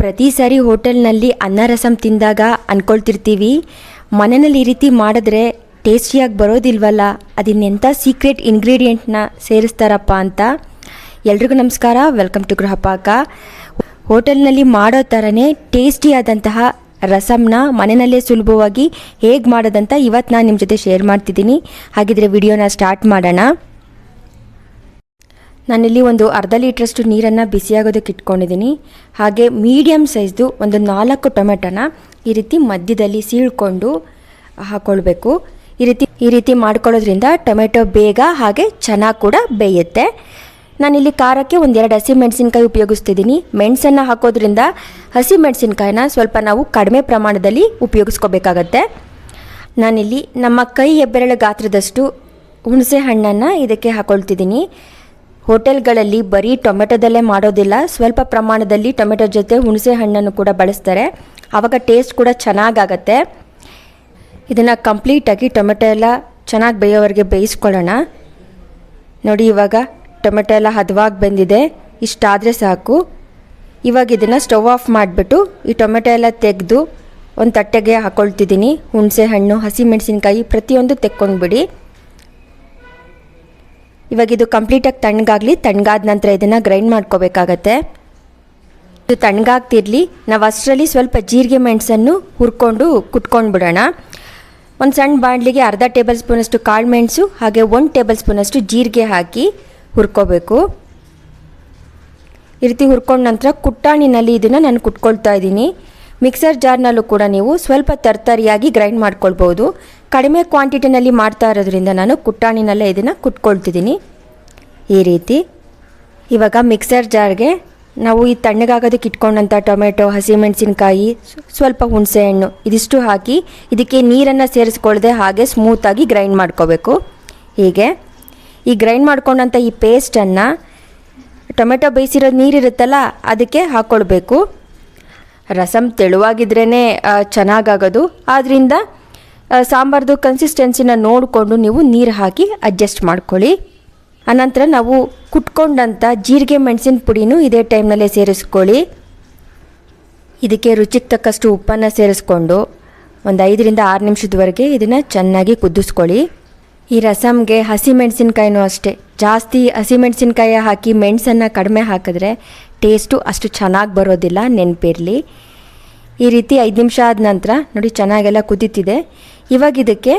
ಪ್ರತಿ ಸಾರಿ ಹೋಟೆಲ್ನಲ್ಲಿ ಅನ್ನ ರಸಂ ತಿಂದಾಗ ಅಂದ್ಕೊಳ್ತಿರ್ತೀವಿ ಮನೆಯಲ್ಲಿ ಈ ರೀತಿ ಮಾಡಿದ್ರೆ ಟೇಸ್ಟಿಯಾಗಿ ಬರೋದಿಲ್ವಲ್ಲ? ಅದಿನ್ನೆಂಥ ಸೀಕ್ರೆಟ್ ಇಂಗ್ರೀಡಿಯೆಂಟ್ನ ಸೇರಿಸ್ತಾರಪ್ಪ ಅಂತ ಎಲ್ರಿಗೂ ನಮಸ್ಕಾರ. ವೆಲ್ಕಮ್ ಟು ಗೃಹಪಾಕ ಹೋಟೆಲ್ನಲ್ಲಿ ಮಾಡೋ ಥರನೇ ಟೇಸ್ಟಿಯಾದಂತಹ ರಸಮ್ನ ಮನೆಯಲ್ಲೇ ಸುಲಭವಾಗಿ ಹೇಗೆ ಮಾಡೋದಂತ ಇವತ್ತು ನಾನು ನಿಮ್ಮ ಜೊತೆ ಶೇರ್ ಮಾಡ್ತಿದ್ದೀನಿ. ಹಾಗಿದ್ರೆ ವಿಡಿಯೋನ ಸ್ಟಾರ್ಟ್ ಮಾಡೋಣ. ನಾನಿಲ್ಲಿ ಒಂದು ಅರ್ಧ ಲೀಟ್ರಷ್ಟು ನೀರನ್ನು ಬಿಸಿಯಾಗೋದಕ್ಕೆ ಇಟ್ಕೊಂಡಿದ್ದೀನಿ. ಹಾಗೆ ಮೀಡಿಯಮ್ ಸೈಜ್ದು ಒಂದು ನಾಲ್ಕು ಟೊಮೆಟೊನ ಈ ರೀತಿ ಮಧ್ಯದಲ್ಲಿ ಸೀಳ್ಕೊಂಡು ಹಾಕ್ಕೊಳ್ಬೇಕು ಈ ರೀತಿ ಈ ರೀತಿ ಮಾಡ್ಕೊಳ್ಳೋದ್ರಿಂದ ಟೊಮೆಟೊ ಬೇಗ ಹಾಗೆ ಚೆನ್ನಾಗಿ ಕೂಡ ಬೇಯುತ್ತೆ. ನಾನಿಲ್ಲಿ ಖಾರಕ್ಕೆ ಒಂದೆರಡು ಹಸಿ ಮೆಣಸಿನ್ಕಾಯಿ ಉಪಯೋಗಿಸ್ತಿದ್ದೀನಿ. ಮೆಣಸನ್ನು ಹಾಕೋದ್ರಿಂದ ಹಸಿ ಮೆಣಸಿನ್ಕಾಯಿನ ಸ್ವಲ್ಪ ನಾವು ಕಡಿಮೆ ಪ್ರಮಾಣದಲ್ಲಿ ಉಪಯೋಗಿಸ್ಕೋಬೇಕಾಗತ್ತೆ. ನಾನಿಲ್ಲಿ ನಮ್ಮ ಕೈ ಹೆಬ್ಬೆರಳು ಗಾತ್ರದಷ್ಟು ಹುಣಸೆ ಹಣ್ಣನ್ನು ಇದಕ್ಕೆ ಹಾಕೊಳ್ತಿದ್ದೀನಿ. ಹೋಟೆಲ್ಗಳಲ್ಲಿ ಬರೀ ಟೊಮೆಟೊದಲ್ಲೇ ಮಾಡೋದಿಲ್ಲ. ಸ್ವಲ್ಪ ಪ್ರಮಾಣದಲ್ಲಿ ಟೊಮೆಟೊ ಜೊತೆ ಹುಣಸೆ ಹಣ್ಣನ್ನು ಕೂಡ ಬಳಸ್ತಾರೆ. ಆವಾಗ ಟೇಸ್ಟ್ ಕೂಡ ಚೆನ್ನಾಗಾಗತ್ತೆ. ಇದನ್ನು ಕಂಪ್ಲೀಟಾಗಿ ಟೊಮೆಟೊ ಎಲ್ಲ ಚೆನ್ನಾಗಿ ಬೇಯೋವರೆಗೆ ಬೇಯಿಸ್ಕೊಳ್ಳೋಣ. ನೋಡಿ ಇವಾಗ ಟೊಮೆಟೊ ಎಲ್ಲ ಹದವಾಗಿ ಬಂದಿದೆ. ಇಷ್ಟಾದರೆ ಸಾಕು. ಇವಾಗ ಇದನ್ನು ಸ್ಟವ್ ಆಫ್ ಮಾಡಿಬಿಟ್ಟು ಈ ಟೊಮೆಟೊ ಎಲ್ಲ ತೆಗೆದು ಒಂದು ತಟ್ಟೆಗೆ ಹಾಕೊಳ್ತಿದ್ದೀನಿ. ಹುಣಸೆ ಹಣ್ಣು, ಹಸಿಮೆಣಸಿನ್ಕಾಯಿ ಪ್ರತಿಯೊಂದು ತೆಕ್ಕೊಂಡ್ಬಿಡಿ. ಇವಾಗ ಇದು ಕಂಪ್ಲೀಟಾಗಿ ತಣ್ಣಗಾಗಲಿ, ತಣ್ಣಗಾದ ನಂತರ ಇದನ್ನು ಗ್ರೈಂಡ್ ಮಾಡ್ಕೋಬೇಕಾಗತ್ತೆ. ಇದು ತಣ್ಣಗಾಗ್ತಿರಲಿ, ನಾವು ಅಷ್ಟರಲ್ಲಿ ಸ್ವಲ್ಪ ಜೀರಿಗೆ ಮೆಣಸನ್ನು ಹುರ್ಕೊಂಡು ಕುಟ್ಕೊಂಡು ಬಿಡೋಣ ಒಂದು ಸಣ್ಣ ಬಾಣಲಿಗೆ ಅರ್ಧ ಟೇಬಲ್ ಸ್ಪೂನಷ್ಟು ಕಾಳು ಮೆಣಸು, ಹಾಗೆ ಒಂದು ಟೇಬಲ್ ಸ್ಪೂನಷ್ಟು ಜೀರಿಗೆ ಹಾಕಿ ಹುರ್ಕೋಬೇಕು. ಈ ರೀತಿ ಹುರ್ಕೊಂಡ ನಂತರ ಕುಟ್ಟಾಣಿನಲ್ಲಿ ಇದನ್ನು ನಾನು ಕುಟ್ಕೊಳ್ತಾ ಇದ್ದೀನಿ. ಮಿಕ್ಸರ್ ಜಾರ್ನಲ್ಲೂ ಕೂಡ ನೀವು ಸ್ವಲ್ಪ ತರ್ತರಿಯಾಗಿ ಗ್ರೈಂಡ್ ಮಾಡ್ಕೊಳ್ಬೋದು. ಕಡಿಮೆ ಕ್ವಾಂಟಿಟಿನಲ್ಲಿ ಮಾಡ್ತಾ ಇರೋದ್ರಿಂದ ನಾನು ಕುಟ್ಟಾಣಿನಲ್ಲೇ ಇದನ್ನು ಕುಟ್ಕೊಳ್ತಿದ್ದೀನಿ. ಈ ರೀತಿ ಇವಾಗ ಮಿಕ್ಸರ್ ಜಾರ್ಗೆ ನಾವು ಈ ತಣ್ಣಗಾಗೋದಕ್ಕೆ ಇಟ್ಕೊಂಡಂಥ ಟೊಮೆಟೊ ಹಸಿಮೆಣಸಿನ್ಕಾಯಿ ಸ್ವಲ್ಪ ಹುಣಸೆಹಣ್ಣು ಇದಿಷ್ಟು ಹಾಕಿ ಇದಕ್ಕೆ ನೀರನ್ನು ಸೇರಿಸ್ಕೊಳ್ಳದೆ ಹಾಗೆ ಸ್ಮೂತಾಗಿ ಗ್ರೈಂಡ್ ಮಾಡ್ಕೋಬೇಕು. ಹೀಗೆ ಈ ಗ್ರೈಂಡ್ ಮಾಡ್ಕೊಂಡಂಥ ಈ ಪೇಸ್ಟನ್ನು ಟೊಮೆಟೊ ಬೇಯಿಸಿರೋ ನೀರಿರುತ್ತಲ್ಲ ಅದಕ್ಕೆ ಹಾಕ್ಕೊಳ್ಬೇಕು ರಸಮ್ ತೆಳುವಾಗಿದ್ರೇ ಚೆನ್ನಾಗಾಗೋದು. ಆದ್ದರಿಂದ ಸಾಂಬಾರ್ದು ಕನ್ಸಿಸ್ಟೆನ್ಸಿನ ನೋಡಿಕೊಂಡು ನೀವು ನೀರು ಹಾಕಿ ಅಡ್ಜಸ್ಟ್ ಮಾಡ್ಕೊಳ್ಳಿ. ಅನಂತರ ನಾವು ಕುಟ್ಕೊಂಡಂಥ ಜೀರಿಗೆ ಮೆಣಸಿನ ಪುಡಿನೂ ಇದೇ ಟೈಮ್ನಲ್ಲೇ ಸೇರಿಸ್ಕೊಳ್ಳಿ. ಇದಕ್ಕೆ ರುಚಿಗೆ ತಕ್ಕಷ್ಟು ಉಪ್ಪನ್ನು ಸೇರಿಸ್ಕೊಂಡು ಒಂದು ಐದರಿಂದ ಆರು ನಿಮಿಷದವರೆಗೆ ಇದನ್ನು ಚೆನ್ನಾಗಿ ಕುದಿಸ್ಕೊಳ್ಳಿ. ಈ ರಸಮ್ಗೆ ಹಸಿ ಮೆಣಸಿನ್ಕಾಯಿನೂ ಅಷ್ಟೇ. ಜಾಸ್ತಿ ಹಸಿ ಮೆಣಸಿನ್ಕಾಯಿ ಹಾಕಿ ಮೆಣಸನ್ನು ಕಡಿಮೆ ಹಾಕಿದ್ರೆ ಟೇಸ್ಟು ಅಷ್ಟು ಚೆನ್ನಾಗಿ ಬರೋದಿಲ್ಲ, ನೆನಪಿರಲಿ. ಈ ರೀತಿ ಐದು ನಿಮಿಷ ಆದ ನಂತರ ನೋಡಿ ಚೆನ್ನಾಗೆಲ್ಲ ಕುದೀತಿದೆ. ಇವಾಗ ಇದಕ್ಕೆ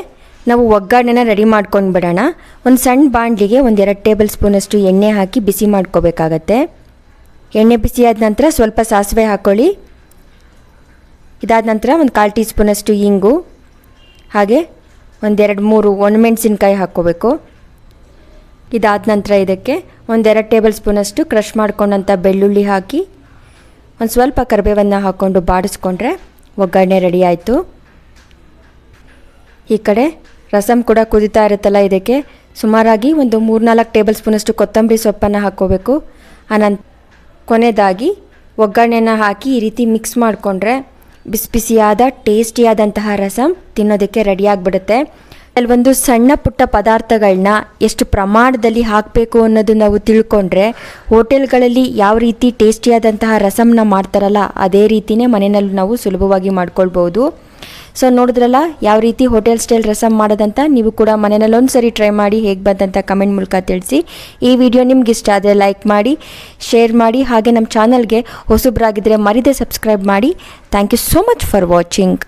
ನಾವು ಒಗ್ಗರಣೆನ ರೆಡಿ ಮಾಡ್ಕೊಂಡು ಬಿಡೋಣ. ಒಂದು ಸಣ್ಣ ಬಾಣಲಿಗೆ ಒಂದೆರಡು ಟೇಬಲ್ ಸ್ಪೂನಷ್ಟು ಎಣ್ಣೆ ಹಾಕಿ ಬಿಸಿ ಮಾಡ್ಕೋಬೇಕಾಗತ್ತೆ. ಎಣ್ಣೆ ಬಿಸಿ ಆದ ನಂತರ ಸ್ವಲ್ಪ ಸಾಸಿವೆ ಹಾಕ್ಕೊಳ್ಳಿ ಇದಾದ ನಂತರ ಒಂದು ಕಾಲು ಟೀ ಸ್ಪೂನಷ್ಟು ಇಂಗು. ಹಾಗೆ ಒಂದೆರಡು ಮೂರು ಒಣಮೆಣಸಿನ್ಕಾಯಿ ಹಾಕ್ಕೋಬೇಕು. ಇದಾದ ನಂತರ ಇದಕ್ಕೆ ಒಂದೆರಡು ಟೇಬಲ್ ಸ್ಪೂನಷ್ಟು ಕ್ರಷ್ ಮಾಡ್ಕೊಂಡಂಥ ಬೆಳ್ಳುಳ್ಳಿ ಹಾಕಿ ಒಂದು ಸ್ವಲ್ಪ ಕರಿಬೇವನ್ನು ಹಾಕ್ಕೊಂಡು ಬಾಡಿಸ್ಕೊಂಡ್ರೆ ಒಗ್ಗರಣೆ ರೆಡಿ ಆಯಿತು. ಈ ಕಡೆ ರಸಂ ಕೂಡ ಕುದೀತಾ ಇರುತ್ತಲ್ಲ ಇದಕ್ಕೆ. ಸುಮಾರಾಗಿ ಒಂದು ಮೂರ್ನಾಲ್ಕು ಟೇಬಲ್ ಸ್ಪೂನಷ್ಟು ಕೊತ್ತಂಬರಿ ಸೊಪ್ಪನ್ನು ಹಾಕ್ಕೋಬೇಕು. ಆನಂತ ಕೊನೆಯದಾಗಿ ಒಗ್ಗರಣೆನ ಹಾಕಿ ಈ ರೀತಿ ಮಿಕ್ಸ್ ಮಾಡಿಕೊಂಡ್ರೆ ಬಿಸಿ ಬಿಸಿಯಾದ, ಟೇಸ್ಟಿಯಾದಂತಹ ರಸಮ್ ತಿನ್ನೋದಕ್ಕೆ ರೆಡಿಯಾಗಿಬಿಡುತ್ತೆ ಕೆಲವೊಂದು ಸಣ್ಣ ಪುಟ್ಟ ಪದಾರ್ಥಗಳನ್ನ ಎಷ್ಟು ಪ್ರಮಾಣದಲ್ಲಿ ಹಾಕಬೇಕು ಅನ್ನೋದು ನಾವು ತಿಳ್ಕೊಂಡ್ರೆ ಹೋಟೆಲ್ಗಳಲ್ಲಿ ಯಾವ ರೀತಿ ಟೇಸ್ಟಿಯಾದಂತಹ ರಸಮ್ನ ಮಾಡ್ತಾರಲ್ಲ, ಅದೇ ರೀತಿಯೇ ಮನೆಯಲ್ಲೂ ನಾವು ಸುಲಭವಾಗಿ ಮಾಡ್ಕೊಳ್ಬೋದು. ಸೊ ನೋಡಿದ್ರಲ್ಲ, ಯಾವ ರೀತಿ ಹೋಟೆಲ್ ಸ್ಟೈಲ್ ರಸಮ್ ಮಾಡೋದಂತ ನೀವು ಕೂಡ ಮನೆಯಲ್ಲಿ ಸರಿ ಟ್ರೈ ಮಾಡಿ ಹೇಗೆ ಬಂದಂತ ಕಮೆಂಟ್ ಮೂಲಕ ತಿಳಿಸಿ. ಈ ವಿಡಿಯೋ ನಿಮ್ಗೆ ಇಷ್ಟ ಆದರೆ ಲೈಕ್ ಮಾಡಿ, ಶೇರ್ ಮಾಡಿ, ಹಾಗೆ ನಮ್ಮ ಚಾನಲ್ಗೆ ಹೊಸಬ್ರಾಗಿದ್ದರೆ ಮರಿದೇ ಸಬ್ಸ್ಕ್ರೈಬ್ ಮಾಡಿ. Thank you so much for watching